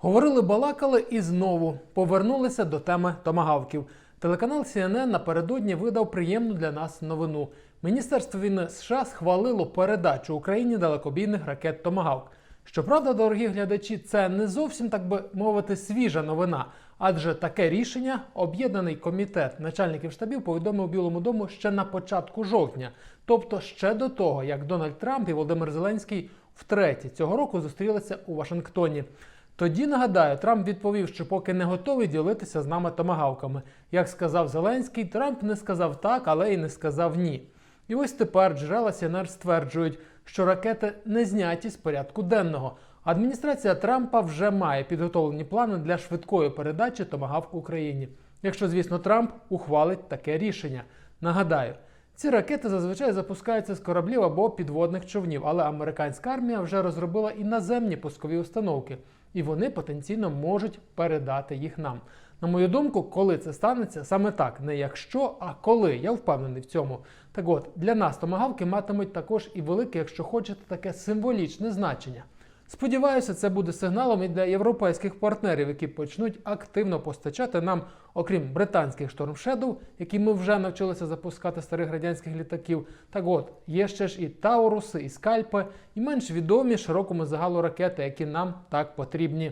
Говорили, балакали і знову повернулися до теми томагавків. Телеканал CNN напередодні видав приємну для нас новину. Міністерство війни США схвалило передачу Україні далекобійних ракет Томагавк. Щоправда, дорогі глядачі, це не зовсім так би мовити свіжа новина, адже таке рішення об'єднаний комітет начальників штабів повідомив Білому дому ще на початку жовтня, тобто ще до того, як Дональд Трамп і Володимир Зеленський втретє цього року зустрілися у Вашингтоні. Тоді нагадаю, Трамп відповів, що поки не готовий ділитися з нами томагавками. Як сказав Зеленський, Трамп не сказав так, але й не сказав ні. І ось тепер джерела CNN стверджують, що ракети не зняті з порядку денного. Адміністрація Трампа вже має підготовлені плани для швидкої передачі томагавк Україні. Якщо, звісно, Трамп ухвалить таке рішення. Нагадаю, ці ракети зазвичай запускаються з кораблів або підводних човнів, але американська армія вже розробила і наземні пускові установки, і вони потенційно можуть передати їх нам. На мою думку, коли це станеться, саме так, не якщо, а коли. Я впевнений в цьому. Так от, для нас томагавки матимуть також і велике, якщо хочете, таке символічне значення. Сподіваюся, це буде сигналом і для європейських партнерів, які почнуть активно постачати нам, окрім британських Storm Shadow, які ми вже навчилися запускати старих радянських літаків. Так от, є ще ж і Тауруси, і скальпи, і менш відомі широкому загалу ракети, які нам так потрібні.